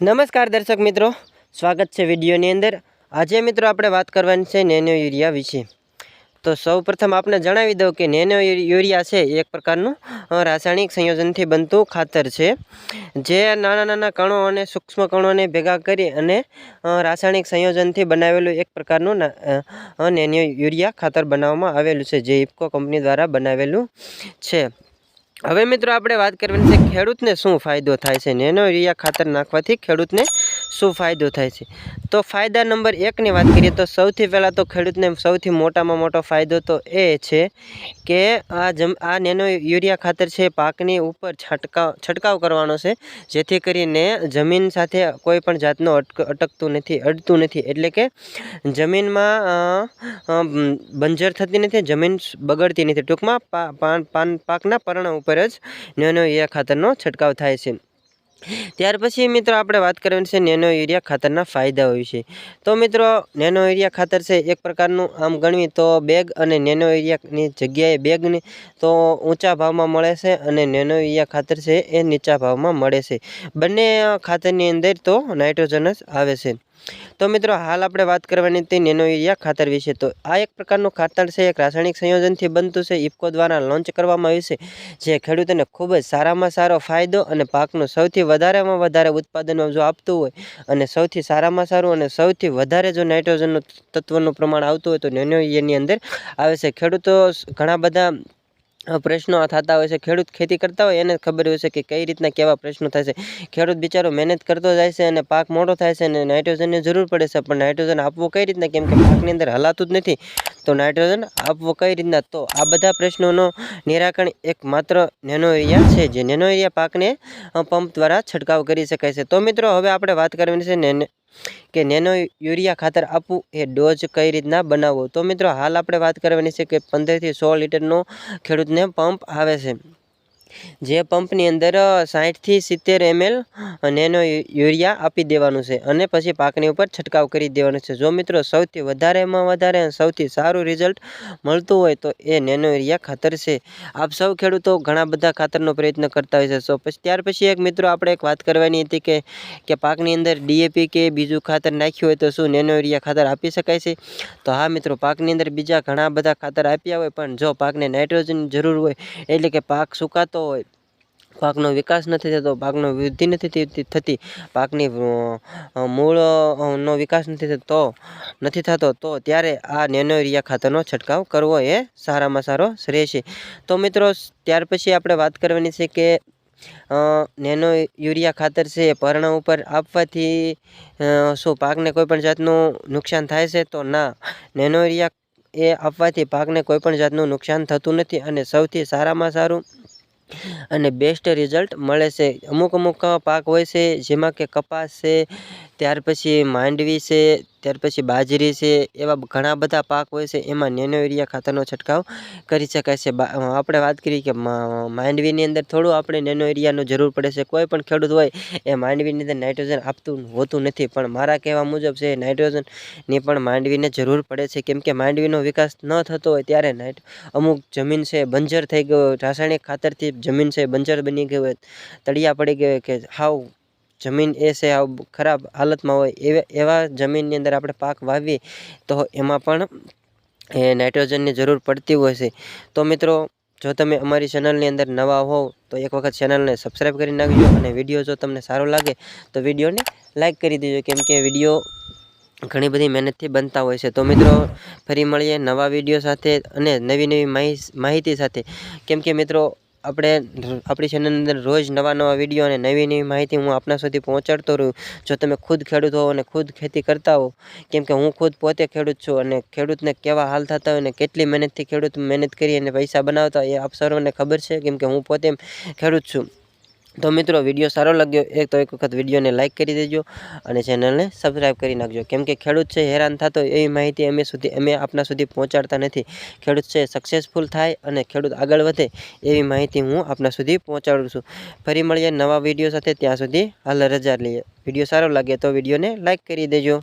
નમસ્કાર દર્શક મિત્રો, સ્વાગત છે વિડીયોની અંદર. આજે મિત્રો આપણે વાત કરવાની છે નેનો યુરિયા વિશે. તો સૌ પ્રથમ આપને જણાવી દઉં કે નેનો યુરિયા છે એક પ્રકારનું રાસાયણિક સંયોજનથી બનતું ખાતર છે, જે નાના નાના કણો અને સૂક્ષ્મ કણોને ભેગા કરી અને રાસાયણિક સંયોજનથી બનાવેલું એક પ્રકારનું નેનો યુરિયા ખાતર બનાવવામાં આવેલું છે, જે ઇફકો કંપની દ્વારા બનાવેલું છે. હવે મિત્રો આપણે વાત કરવાની છે ખેડૂતને શું ફાયદો થાય છે નેનો યુરિયા ખાતર નાખવાથી ખેડૂતને શું ફાયદો થાય છે? તો ફાયદા નંબર એકની વાત કરીએ તો સૌથી પહેલાં તો ખેડૂતને સૌથી મોટામાં મોટો ફાયદો તો એ છે કે આ જમ, આ નેનો યુરિયા ખાતર છે પાકની ઉપર છંટકાવ છંટકાવ કરવાનો છે, જેથી કરીને જમીન સાથે કોઈ પણ જાતનું અટક, અટકતું નથી, અડતું નથી. એટલે કે જમીનમાં બંજર થતી નથી, જમીન બગડતી નથી. ટૂંકમાં પાન, પાકના પર્ણ ઉપર જ નેનો યુરિયા ખાતરનો છંટકાવ થાય છે. ત્યાર પછી મિત્રો આપણે વાત કરવાની છે નેનો યુરિયા ખાતરના ફાયદાઓ વિશે તો મિત્રો, નેનો યુરિયા ખાતર છે એક પ્રકારનું આમ ગણવી તો બેગ અને નેનો યુરિયાની જગ્યાએ બેગને તો ઊંચા ભાવમાં મળે છે અને નેનો યુરિયા ખાતર છે એ નીચા ભાવમાં મળે છે. બંને ખાતરની અંદર તો નાઇટ્રોજન જ આવે છે. તો મિત્રો, હાલ આપણે વાત કરવાની હતી નેનો ખાતર વિશે. તો આ એક પ્રકારનું ખાતર છે, એક રાસાયણિક સંયોજનથી બનતું છે, ઇફકો દ્વારા લોન્ચ કરવામાં આવ્યું છે, જે ખેડૂતોને ખૂબ જ સારામાં સારો ફાયદો અને પાકનું સૌથી વધારેમાં વધારે ઉત્પાદન જો આપતું હોય અને સૌથી સારામાં સારું અને સૌથી વધારે જો નાઇટ્રોજનનું તત્વનું પ્રમાણ આવતું હોય તો નેનો અંદર આવે છે. ખેડૂતો ઘણા બધા પ્રશ્નો થતા હોય છે. ખેડૂત ખેતી કરતા હોય એને ખબર હોય છે કે કઈ રીતના કેવા પ્રશ્નો થાય છે. ખેડૂત બિચારો મહેનત કરતો જાય છે અને પાક મોટો થાય છે અને નાઇટ્રોજનની જરૂર પડે છે. પણ નાઇટ્રોજન આપવું કઈ રીતના? કેમ કે પાકની અંદર હલાતું જ નથી. તો નાઇટ્રોજન આપવું કઈ રીતના? તો આ બધા પ્રશ્નોનો નિરાકરણ એક માત્ર નેનો એરિયા છે. જે નેનો એરિયા પાકને પંપ દ્વારા છંટકાવ કરી શકાય છે. તો મિત્રો, હવે આપણે વાત કરવાની છે કે નેનો યુરિયા ખાતર આપવું એ ડોઝ કઈ રીતના બનાવવો? તો મિત્રો, હાલ આપણે વાત કરવાની છે કે પંદરથી સો લીટરનો ખેડૂતને પંપ આવે છે. જે પંપની અંદર સાઠથી સિત્તેર એમએલ નેનો યુરિયા આપી દેવાનું છે અને પછી પાકની ઉપર છંટકાવ કરી દેવાનો છે. જો મિત્રો સૌથી વધારેમાં વધારે સૌથી સારું રિઝલ્ટ મળતું હોય તો એ નેનો યુરિયા ખાતર છે. આપ સૌ ખેડૂતો ઘણા બધા ખાતરનો પ્રયત્ન કરતા હોય છે. સો પછી ત્યાર પછી એક મિત્રો આપણે એક વાત કરવાની હતી કે કે પાકની અંદર ડીએપી કે બીજું ખાતર નાખ્યું હોય તો શું નેનો યુરિયા ખાતર આપી શકાય છે? તો હા મિત્રો, પાકની અંદર બીજા ઘણા બધા ખાતર આપ્યા હોય, પણ જો પાકને નાઇટ્રોજનની જરૂર હોય એટલે કે પાક સુકાતો હોય પાકનો વિકાસ નથી થતો પાકનો વૃદ્ધિ નથી થતી- થતી. પાકની અ, મૂળ અ, નો વિકાસ નથી થતો નથી થતો તો ત્યારે આ નેનો યુરિયા ખાતરનો છંટકાવ કરવો એ સારામાં સારો શ્રેય છે તો મિત્રો ત્યાર પછી આપણે વાત કરવાની છે કે નેનો યુરિયા ખાતર છે એ પર્ણ ઉપર આપવાથી શું પાકને કોઈપણ જાતનું નુકસાન થાય છે? તો ના. નેનો યુરિયા એ આપવાથી પાકને કોઈપણ જાતનું નુકસાન થતું નથી અને સૌથી સારામાં સારું અને બેસ્ટ રિઝલ્ટ મળે છે. અમુક અમુક પાક હોય છે જેમાં કે કપાસ છે ત્યાર પછી માંડવી છે, ત્યાર પછી બાજરી છે, એવા ઘણા બધા પાક હોય છે, એમાં નેનો યુરિયા ખાતરનો છંટકાવ કરી શકાય છે. આપણે વાત કરીએ કે માંડવીની અંદર થોડું આપણે નેનો યુરિયાનો જરૂર પડે છે. કોઈ પણ ખેડૂત હોય, એ માંડવીની અંદર નાઇટ્રોજન આપતું હોતું નથી. પણ મારા કહેવા મુજબ છે, નાઇટ્રોજનની પણ માંડવીને જરૂર પડે છે. કેમ કે માંડવીનો વિકાસ ન થતો હોય ત્યારે નાઇટ, અમુક જમીન છે, બંજર થઈ ગયો રાસાયણિક ખાતરથી જમીન છે, બંજર બની ગઈ હોય. તળિયા પડી ગયો કે હાવ જમીન એ છે ખરાબ હાલતમાં હોય એવા એવા જમીનની અંદર આપણે પાક વાવીએ, તો એમાં પણ એ નાઇટ્રોજનની જરૂર પડતી હોય છે. તો મિત્રો, જો તમે અમારી ચેનલની અંદર નવા હોવ, તો એક વખત ચેનલને સબસ્ક્રાઈબ કરી નાખજો અને વીડિયો જો તમને સારો લાગે, તો વિડીયોને લાઇક કરી દેજો. કેમ કે વીડિયો ઘણી બધી મહેનતથી બનતા હોય છે. તો મિત્રો, ફરી મળીએ નવા વીડિયો સાથે અને નવી નવી માહિ- માહિતી સાથે. કેમ કે મિત્રો આપણે આપણી ચેનલની અંદર રોજ નવા નવા વીડિયો અને નવી નવી માહિતી હું આપના સુધી પહોંચાડતો રહું. જો તમે ખુદ ખેડૂત હો અને ખુદ ખેતી કરતા હો કેમ કે હું ખુદ પોતે ખેડૂત છું અને ખેડૂતને કેવા હાલ થતા હોય ને કેટલી મહેનતથી ખેડૂત મહેનત કરી અને પૈસા બનાવતા હોય એ આપ સર્વને ખબર છે, કેમ કે હું પોતે ખેડૂત છું. તો મિત્રો વીડિયો સારો લાગ્યો એક તો એક વખત વિડીયોને લાઇક કરી દેજો અને ચેનલને સબસ્ક્રાઈબ કરી નાખજો. કેમ કે ખેડૂત છે, હેરાન થતો એવી માહિતી અમે સુધી, અમે આપના સુધી પહોંચાડતા નથી. ખેડૂત છે સક્સેસફુલ થાય અને ખેડૂત આગળ વધે એવી માહિતી હું આપના સુધી પહોંચાડું છું. ફરી મળીએ નવા વીડિયો સાથે, ત્યાં સુધી હાલ રજા લઈએ. વીડિયો સારો લાગે તો વિડીયોને લાઇક કરી દેજો.